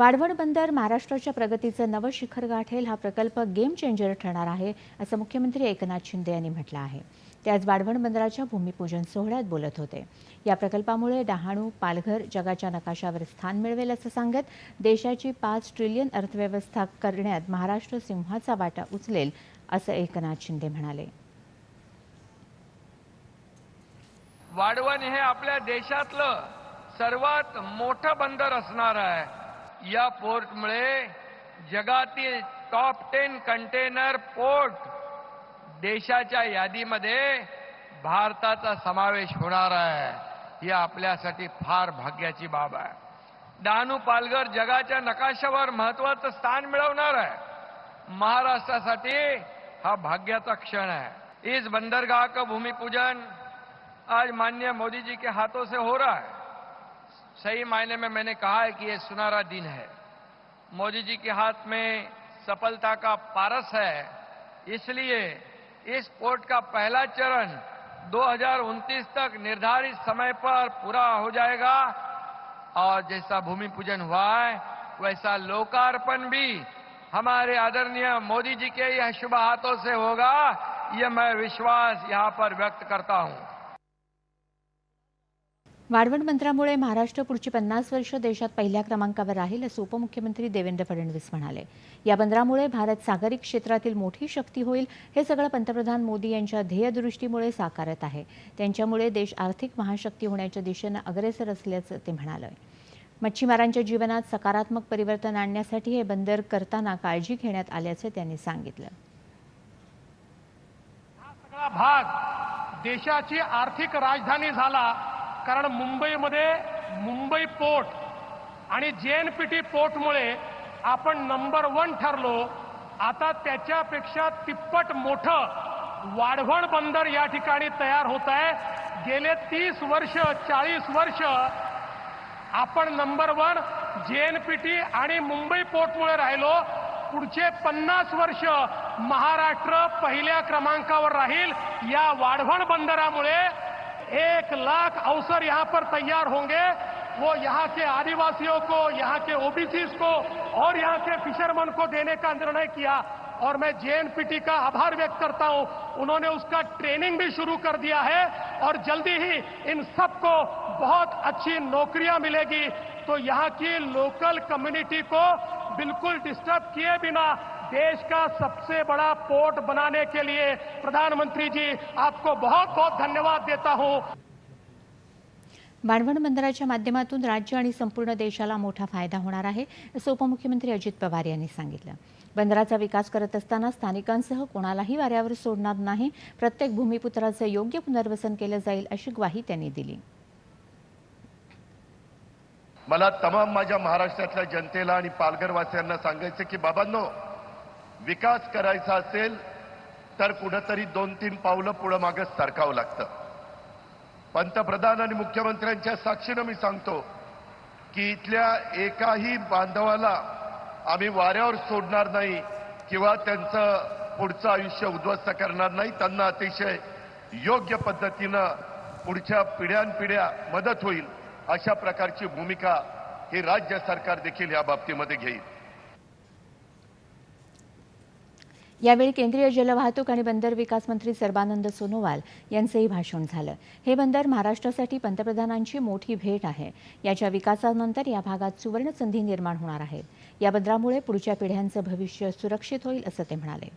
वाढवण बंदर महाराष्ट्राच्या प्रगतीचं नवं शिखर गाठेल हा प्रकल्प गेम चेंजर ठरणार आहे असं मुख्यमंत्री एकनाथ शिंदे यांनी म्हटलं आहे. ते आज वाढवण बंदराच्या भूमिपूजन सोहळ्यात बोलत होते. या प्रकल्पामुळे डहाणू पालघर जगाच्या नकाशावर स्थान मिळवेल असं सांगत देशाची पाच ट्रिलियन अर्थव्यवस्था करण्यात महाराष्ट्र सिंहाचा वाटा उचलेल असं एकनाथ शिंदे म्हणाले. वाढवण हे आपल्या देशातलं सर्वात मोठं बंदर असणार आहे. या पोर्टमुळे जगातील टॉप टेन कंटेनर पोर्ट देशाच्या यादीमध्ये भारताचा समावेश होणार आहे. ही आपल्यासाठी फार भाग्याची बाब आहे. डहाणू पालघर जगाच्या नकाशावर महत्वाचं स्थान मिळवणार आहे. महाराष्ट्रासाठी हा भाग्याचा क्षण है इस बंदरगाह का भूमि पूजन आज माननीय मोदी जी के हाथों से हो रहा है. सही मायने में मैंने कहा है कि यह सुनहरा दिन है। मोदी जी के हाथ में सफलता का पारस है। इसलिए इस पोर्ट का पहला चरण 2029 तक निर्धारित समय पर पूरा हो जाएगा। और जैसा भूमि पूजन हुआ है, वैसा लोकार्पण भी हमारे आदरणीय मोदी जी के यह शुभ हाथों से होगा। ये मैं विश्वास यहाँ पर व्यक्त करता हूँ। वाढवण मंत्रामुळे महाराष्ट्र पुढची पन्नास वर्ष देशात पहिल्या क्रमांकावर राहील असं उपमुख्यमंत्री देवेंद्र फडणवीस म्हणाले. या बंदरामुळे भारत सागरी क्षेत्रातील मोठी शक्ती होईल हे सगळं पंतप्रधान मोदी यांच्या ध्येयदृष्टीमुळे साकारत आहे. त्यांच्यामुळे देश आर्थिक महाशक्ती होण्याच्या दिशेनं अग्रेसर असल्याचं ते म्हणाले. मच्छीमारांच्या जीवनात सकारात्मक परिवर्तन आणण्यासाठी हे बंदर करताना काळजी घेण्यात आल्याचं त्यांनी सांगितलं. भाग देशाची आर्थिक राजधानी झाला कारण मुंबईमध्ये मुंबई पोर्ट आणि जे एन पी टी पोर्टमुळे आपण नंबर वन ठरलो. आता त्याच्यापेक्षा तिप्पट मोठं वाढवण बंदर या ठिकाणी तयार होत आहे. गेले तीस वर्ष चाळीस वर्ष आपण number one J N P T आणि मुंबई पोर्टमुळे राहिलो. पुढचे पन्नास वर्ष महाराष्ट्र पहिल्या क्रमांकावर राहील. या वाढवण बंदरामुळे एक लाख अवसर यहाँ पर तैयार होंगे। वो यहाँ के आदिवासियों को, यहाँ के ओबीसी को और यहाँ के फिशरमैन को देने का निर्णय किया। और मैं जेएनपीटी का आभार व्यक्त करता हूँ। उन्होंने उसका ट्रेनिंग भी शुरू कर दिया है और जल्दी ही इन सबको बहुत अच्छी नौकरियाँ मिलेगी। तो यहाँ की लोकल कम्युनिटी को बिल्कुल डिस्टर्ब किए बिना देश का सबसे बड़ा पोर्ट बनाने के लिए प्रधानमंत्री जी आपको बहुत बहुत धन्यवाद देता हूं। वाढवण बंदराच्या माध्यमातून राज्य आणि संपूर्ण देशाला मोठा फायदा होणार आहे असं उपमुख्यमंत्री अजित पवार यांनी सांगितलं. बंदराचा विकास करत असताना स्थानिकांसह कोणालाही वाऱ्यावर सोडणार नाही प्रत्येक भूमिपुत्राचं योग्य पुनर्वसन केलं जाईल अशी ग्वाही त्यांनी दिली. मला तमाम माझ्या महाराष्ट्रातल्या जनतेला आणि पालघरवासियांना सांगायचं की बाबांनो विकास करायचा असेल तर कुठंतरी दोन तीन पावलं पुढं मागं सरकावं लागतं. पंतप्रधान आणि मुख्यमंत्र्यांच्या साक्षीनं मी सांगतो की इथल्या एकाही बांधवाला आम्ही वाऱ्यावर सोडणार नाही किंवा त्यांचं पुढचं आयुष्य उद्ध्वस्त करणार नाही. त्यांना अतिशय योग्य पद्धतीनं पुढच्या पिढ्यानपिढ्या मदत होईल अशा प्रकारची भूमिका हे राज्य सरकार देखील या बाबतीमध्ये घेईल. यावेळी केंद्रीय जलवाहतूक आणि बंदर विकास मंत्री सर्बानंद सोनोवाल यांचंही भाषण झालं. हे बंदर महाराष्ट्रासाठी पंतप्रधानांची मोठी भेट आहे. याच्या विकासानंतर या भागात सुवर्ण संधी निर्माण होणार आहेत या बंदरामुळे पुढच्या पिढ्यांचं भविष्य सुरक्षित होईल असं ते म्हणाले.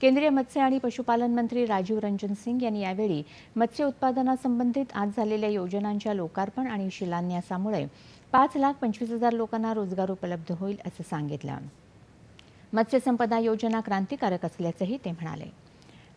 केंद्रीय मत्स्य आणि पशुपालन मंत्री राजीव रंजन सिंग यांनी यावेळी मत्स्य उत्पादनासंबंधित आज झालेल्या योजनांच्या लोकार्पण आणि शिलान्यासामुळे पाच लाख पंचवीस हजार लोकांना रोजगार उपलब्ध होईल असं सांगितलं. मत्स्यसंपदा योजना क्रांतिकारक असल्याचंही ते म्हणाले.